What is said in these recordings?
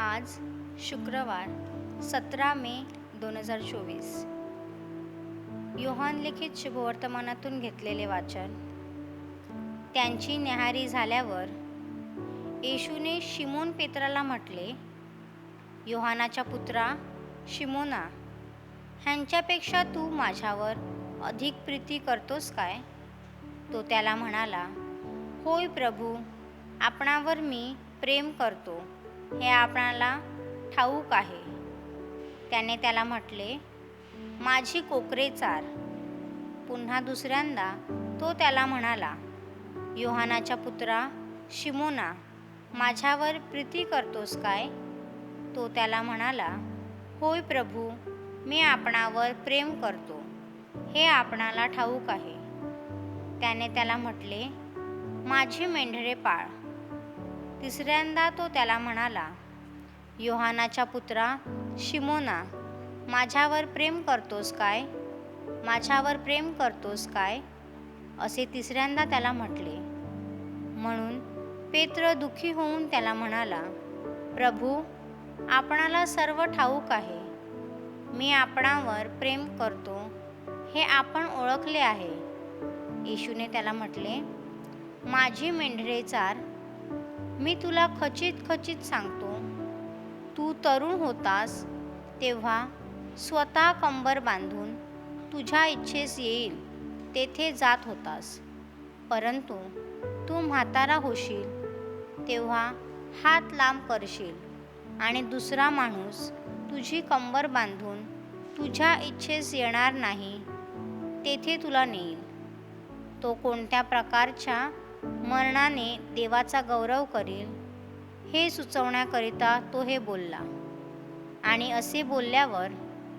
आज शुक्रवार सतरा मे दोन हजार चोवीस. योहान लिखित शुभवर्तमानातून घेतलेले वाचन. त्यांची न्याहारी झाल्यावर येशूने शिमोन पेत्राला म्हटले योहानाच्या पुत्रा शिमोना ह्यांच्यापेक्षा तू माझ्यावर अधिक प्रीती करतोस काय? तो त्याला म्हणाला होय प्रभू आपणावर मी प्रेम करतो. हे आपणाला ठाऊक आहे. त्याने त्याला म्हटले माझी कोकरे चार. पुन्हा दुसऱ्यांदा तो त्याला म्हणाला योहानाच्या पुत्रा शिमोना माझ्यावर प्रीती करतोस काय? तो त्याला म्हणाला होय प्रभू मी आपणावर प्रेम करतो. हे आपणाला ठाऊक आहे. त्याने त्याला म्हटले माझी मेंढरे पाळ. तिसऱ्यांदा तो त्याला म्हणाला योहानाच्या पुत्रा शिमोना माझ्यावर प्रेम करतोस काय? माझ्यावर प्रेम करतोस काय? असे तिसऱ्यांदा त्याला म्हटले. म्हणून पेत्र दुःखी होऊन त्याला म्हणाला प्रभू आपणाला सर्व ठाऊक आहे. मी आपणावर प्रेम करतो हे आपण ओळखले आहे. येशूने त्याला म्हटले माझी मेंढरे चार मी तुला खचित खचित सांगतो. तू तरुण होतास तेव्हा स्वतः कंबर बांधून तुझ्या इच्छेस येईल तेथे जात होतास. परंतु तू म्हातारा होशील तेव्हा हात लांब करशील आणि दुसरा माणूस तुझी कंबर बांधून तुझ्या इच्छेस येणार नाही तेथे तुला नेईल. तो कोणत्या प्रकारच्या मरणाने देवाचा गौरव करील. हे सुचवण्याकरिता तो हे बोलला. आणि असे बोलल्यावर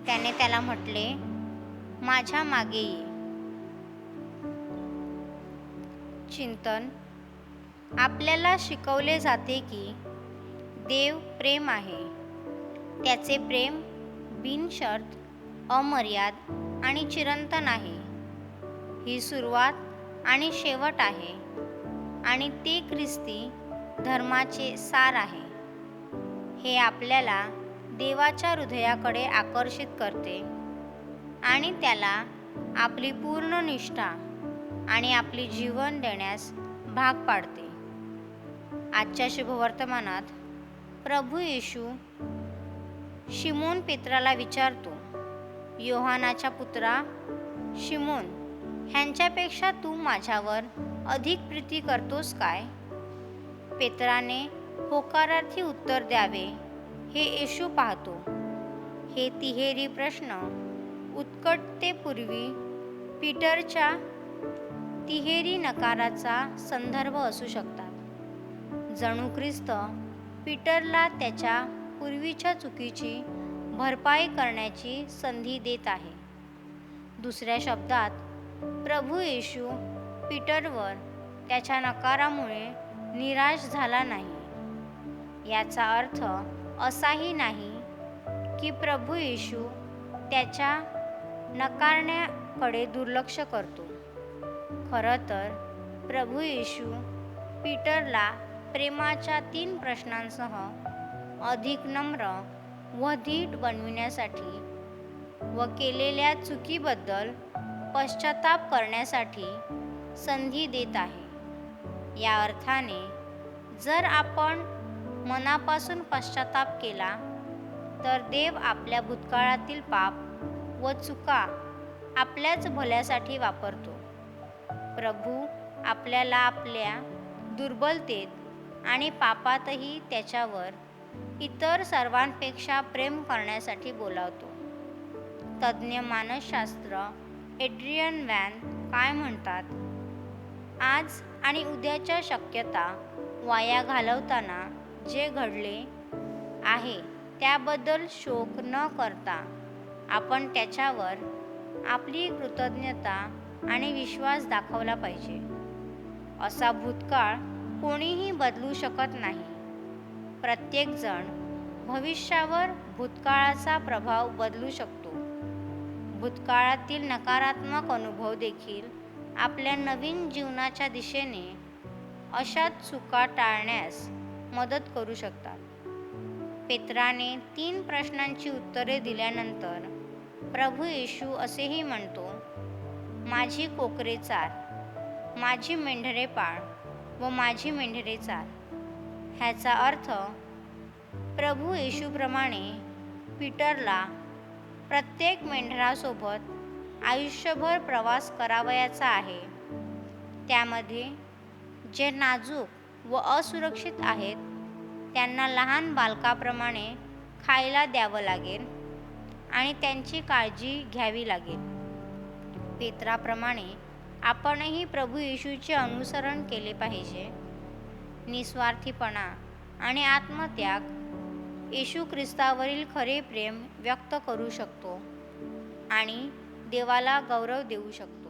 त्याने त्याला म्हटले माझ्या मागे ये. चिंतन. आपल्याला शिकवले जाते की देव प्रेम आहे. त्याचे प्रेम बिनशर्त अमर्याद आणि चिरंतन आहे. ही सुरुवात आणि शेवट आहे. आणि ते ख्रिस्ती धर्माचे सार आहे. हे आपल्याला देवाच्या हृदयाकडे आकर्षित करते आणि त्याला आपली पूर्ण निष्ठा आणि आपली जीवन देण्यास भाग पाडते. आजच्या शुभवर्तमानात प्रभू येशू शिमोन पेत्राला विचारतो योहानाच्या पुत्रा शिमोन ह्यांच्यापेक्षा तू माझ्यावर अधिक प्रीती करतोस काय? पेत्राने होकारार्थी उत्तर द्यावे. हे येशू पाहतो. हे तिहेरी प्रश्न. उत्कटतेपूर्वी पीटरच्या तिहेरी नकाराचा संदर्भ असू शकतात. जणू ख्रिस्त पीटरला त्याच्या पूर्वीच्या चुकीची भरपाई करण्याची संधी देत आहे. दुसऱ्या शब्दात प्रभू येशू पीटरवर त्याच्या नकारामुळे निराश झाला नाही. याचा अर्थ असाही नाही की प्रभू येशू त्याच्या नकारण्याकडे दुर्लक्ष करतो. खरं तर प्रभू येशू पीटरला प्रेमाच्या तीन प्रश्नांसह अधिक नम्र व धीट बनविण्यासाठी व केलेल्या चुकीबद्दल पश्चाताप करण्यासाठी संधी देत आहे. या अर्थाने जर आपण मनापासून पश्चाताप केला तर देव आपल्या भूतकाळातील पाप व चुका आपल्याच भल्यासाठी वापरतो. प्रभू आपल्याला आपल्या दुर्बलतेत आणि पापातही त्याच्यावर इतर सर्वांपेक्षा प्रेम करण्यासाठी बोलावतो. तज्ज्ञ मानसशास्त्र एड्रियन वॅन काय म्हणतात? आज आणि उद्याच्या शक्यता वाया घालवताना जे घडले आहे त्याबद्दल शोक न करता आपण त्याच्यावर आपली कृतज्ञता आणि विश्वास दाखवला पाहिजे. असा भूतकाळ कोणीही बदलू शकत नाही. प्रत्येकजण भविष्यावर भूतकाळाचा प्रभाव बदलू शकतो. भूतकाळातील नकारात्मक अनुभव देखील आपल्या नवीन जीवनाच्या दिशेने अशा चुका टाळण्यास मदत करू शकतात. पेत्राने तीन प्रश्नांची उत्तरे दिल्यानंतर प्रभू येशू असेही म्हणतो माझी कोकरे चार माझी मेंढरे पाळ व माझी मेंढरे चार ह्याचा अर्थ प्रभू येशूप्रमाणे पीटरला प्रत्येक मेंढरासोबत आयुष्यभर प्रवास करावयाचा आहे. त्यामध्ये जे नाजूक व असुरक्षित आहेत त्यांना लहान बालकाप्रमाणे खायला द्यावं लागेल आणि त्यांची काळजी घ्यावी लागेल. पेत्राप्रमाणे आपणही प्रभू येशूचे अनुसरण केले पाहिजे. निस्वार्थीपणा आणि आत्मत्याग येशू ख्रिस्तावरील खरे प्रेम व्यक्त करू शकतो आणि देवाला गौरव देऊ शकतो.